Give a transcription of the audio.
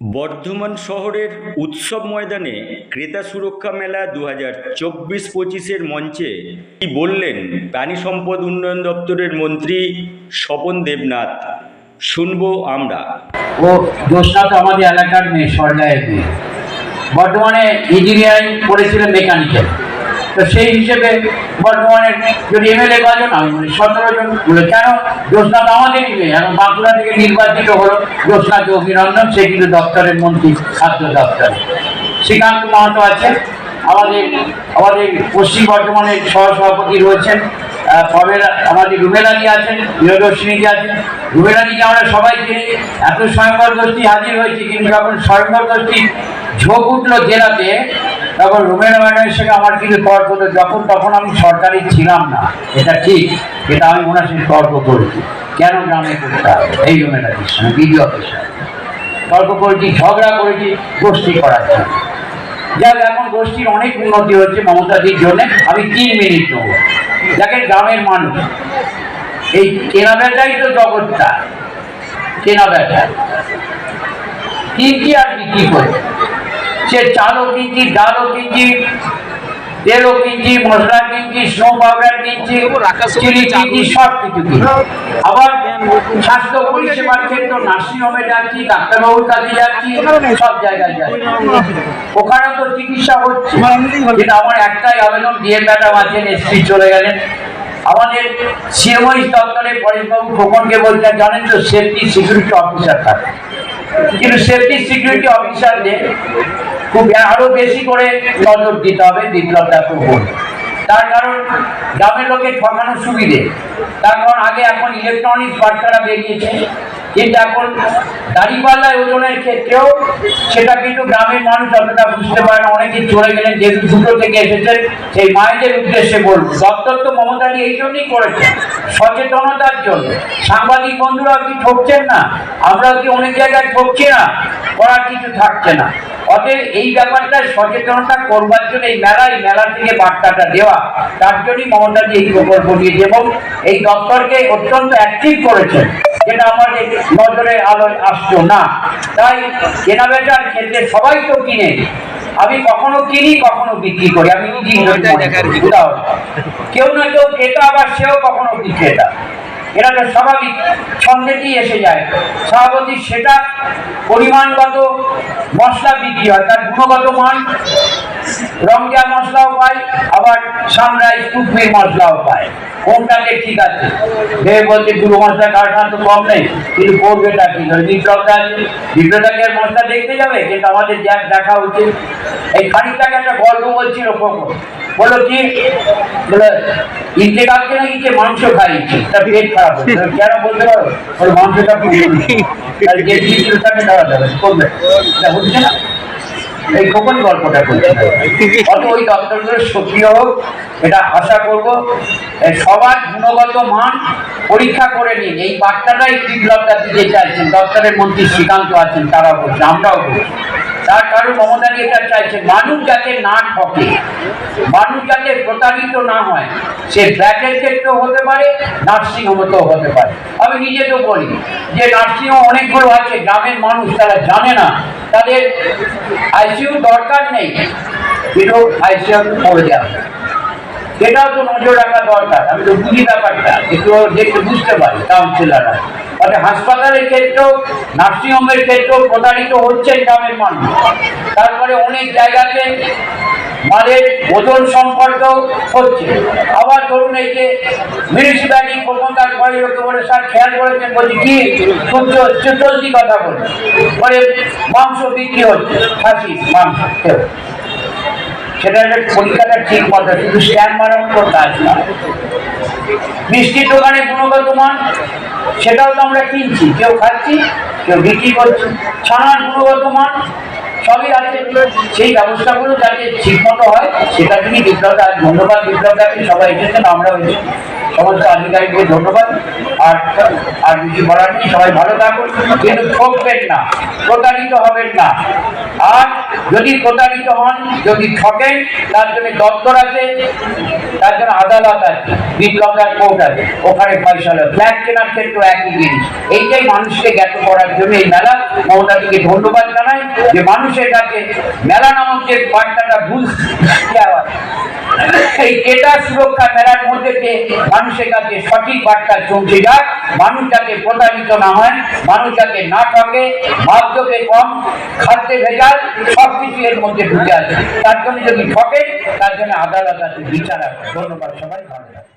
বর্ধমান শহরের উৎসব ময়দানে ক্রেতা সুরক্ষা মেলা দু হাজার চব্বিশ পঁচিশের মঞ্চে বললেন প্রাণী সম্পদ উন্নয়ন দপ্তরের মন্ত্রী স্বপন দেবনাথ? শুনব আমরা। ও দোষনাথ আমাদের এলাকার মেয়ে সরকারের মেয়ে। বর্তমানে ইঞ্জিনিয়ারিং পড়েছিলেন মেকানিক্যাল। তো সেই হিসেবে বর্তমানে যদি এমএলএ কজন আমি বলি সতেরো জন বলে কেন? জ্যোৎস্না তো আমাদেরই মেয়ে এখন বাঁকুড়া থেকে নির্বাচিত হলো জ্যোৎস্নাকে অভিনন্দন, সে কিন্তু দপ্তরের মন্ত্রী, ছাত্র দপ্তরে। শ্রীকান্ত মাহাতো আছে আমাদের আমাদের পশ্চিম বর্ধমানের সহসভাপতি রয়েছেন প্রবেলা আমাদের রুবেলানি আছেন প্রিয়দর্শিনীজি আছেন। রুবেলানিকে আমরা সবাই চিনি এত স্বয়ংবর গোষ্ঠী হাজির হয়েছে, কিন্তু যখন স্বয়ংবর গোষ্ঠী ঝোঁক উঠল জেলাতে, তখন রুবেলা ম্যাডামের সঙ্গে আমার কিছু তর্ক হতো, যখন তখন আমি সরকারি ছিলাম না। এটা ঠিক এটা আমি ওনার সঙ্গে তর্ক করেছি। কেন গ্রামে করতে হবে? এই রুবেলানির সঙ্গে বিডিও অফিসার তর্ক করেছি, ঝগড়া করেছি, গোষ্ঠী করার জন্য। যাক এখন গোষ্ঠীর অনেক উন্নতি হচ্ছে মমতাদির জন্য, আমি তিন মিনিট নেব? যাকে গ্রামের মানুষ, এই কেনা বেচাই তো জগৎটা, কেনা বেচা। কি আর বিক্রি করে? সে চালও কিনছি ডালও কিনছি তেলও কিনছি মশলা কিনছি স্নো পাউডার কিনছি চিনি কিনছি সব কিছু আবার স্বাস্থ্য পরিষেবার নার্সিং হোমে যাচ্ছি, ডাক্তারবাবুর কাছে যাচ্ছি, সব জায়গায় যাচ্ছি ওখানে তো চিকিৎসা হচ্ছে। কিন্তু আমার একটাই আবেদন দিয়ে ম্যাডাম আছেন, এসপি চলে গেলেন। আমাদের সিএমআই দপ্তরে পরেশবাবু খোকনকে বলছেন, জানেন তো সেফটি সিকিউরিটি অফিসার থাকে। কিন্তু সেফটি সিকিউরিটি অফিসারদের খুব আরও বেশি করে নজর দিতে হবে বিপ্লব ডাক্তার বলবে তার কারণ গ্রামের লোকে ঠকানোর সুবিধে। তার কারণ আগে এখন ইলেকট্রনিক্স বার্তারা বেরিয়েছে। কিন্তু এখন দাড়িপাল্লায় ওজনের ক্ষেত্রেও সেটা কিন্তু গ্রামের মানুষ অতটা বুঝতে পারে না। অনেকে চলে গেলেন যেহেতু দুটো থেকে এসেছেন, সেই মায়েদের উদ্দেশ্যে বলব। দপ্তর তো মমতাদি এই জন্যই করেছে, সচেতনতার জন্য। সাংবাদিক বন্ধুরা কি ঠকছেন না? আমরা কি অনেক জায়গায় ঠকছি না? করার কিছু থাকছে না। অতএব এই ব্যাপারটা সচেতনতা করবার জন্য এই মেলা এই মেলা থেকে বার্তাটা দেওয়া। তার জন্যই মমতাজি এই প্রকল্প নিয়েছে এবং এই দপ্তরকে অত্যন্ত অ্যাক্টিভ করেছেন যেটা আমাদের নজরে আলো আসতো না। তাই কেনা বেচার ক্ষেত্রে সবাই তো কিনে। আমি কখনো কিনি কখনো বিক্রি করি। আমি নিজেই উদাহরণ। কেউ না কেউ ক্রেতা আবার সেও কখনো বিক্রেতা। এটা তো স্বাভাবিক ছন্দেতেই এসে যায়। স্বাভাবিক সেটা পরিমাণগত মশলা বিক্রি হয়, তার গুণগত মান রংজা মশলাও পায়, আবার সামরাই টুকমির মশলাও পায়। কোনটাকে ঠিক আছে? ভেবে বলছে, গুঁড়ো মশলা কারখানা তো কম নেই, কিন্তু করবেটা কি ধরে? বিপ্লবটা আছে বিপ্লবটাকে আর মশলা দেখতে যাবে? কিন্তু আমাদের দেখা উচিত। এই খানিকটাকে একটা গল্প বলছিল খোকন বলল কি? বলতে হোক, এটা আশা করব সবার গুণগত মান পরীক্ষা করে নিন। এই বার্তাটাই বিপ্লবটা দিতে চাইছেন। দপ্তরের মন্ত্রী শ্রীকান্ত আছেন তারা বলছে আমরাও বলছি। তার কারণ মমতাদি এটা চাইছে, মানুষ যাতে না ঠকে, মানুষ যাতে প্রতারিত না হয়, সে ফ্ল্যাটের ক্ষেত্রেও হতে পারে নার্সিংহোমেতেও হতে পারে আমি নিজে তো বলি যে নার্সিং হোম অনেকগুলো আছে, গ্রামের মানুষ তারা জানে না, তাদের আইসিইউ দরকার নেই, কিন্তু করে দেওয়া হয়। সেটাও তো নজর রাখা দরকার, আমি তো বুঝি ব্যাপারটা, একটু দেখতে বুঝতে পারি, কাউন্সিলাররা মানে হাসপাতালের ক্ষেত্রেও নার্সিংহোমের ক্ষেত্রেও প্রতারিত হচ্ছে গ্রামের মানুষ। তারপরে অনেক জায়গাতে মালের ওজন সম্পর্ক হচ্ছে। আবার ধরুন এই যে মিউনিসিপ্যালিটি কলকাতার ঘরে লোকে বলে, স্যার, খেয়াল করেছেন? বলছি, কি? সূর্য চলতি কথা বলে পরে মাংস বিক্রি হচ্ছে, খাসি, মাংস সেটা পরীক্ষাটা ঠিক মতো, শুধু স্ট্যাম্প মারানো তো কাজ না। মিষ্টির দোকানে গুণগত মান সেটাও তো আমরা কিনছি, কেউ খাচ্ছি, কেউ বিক্রি করছি। ছানার গুণগত মান সবই আছে। সেই ব্যবস্থাগুলো যাতে ঠিক মতো হয়, সেটা তিনি বিপ্লব ধন্যবাদ বিপ্লব সবাই এসেছেন, আমরাও এসেছি। সমস্ত আধিকারিককে ধন্যবাদ। আর আর কিছু বলার নেই, সবাই ভালো থাকুন। কিন্তু ঠকবেন না, প্রতারিত হবেন না। আর যদি প্রতারিত হন, যদি ঠকেন, তার জন্য দপ্তর আছে, তার জন্য আদালত আছে বিপ্লবদার কোর্ট আছে, ওখানে ফয়সলা ফ্ল্যাট কেনার ক্ষেত্রে একই জিনিস। এইটাই মানুষকে জ্ঞাত করার জন্য এই মেলা। মমতাদিকে ধন্যবাদ জানাই যে মানুষের কাছে মেলা নামক যে বার্তাটা ভুল দেওয়া এই ডেটা সুরক্ষা মেলার মধ্যে মানুষের কাছে সঠিক বার্তা চলছে যাক। মানুষ যাতে প্রতারিত না হয় মানুষ যাতে না ঠকে মাধ্যমে কম, খাদ্যে ভেজাল সব কিছু এর মধ্যে ঢুকে আছে। তার জন্য যদি ঠকে, তার জন্য আদালত আছে। বিচার ধন্যবাদ সবাই, ভালো।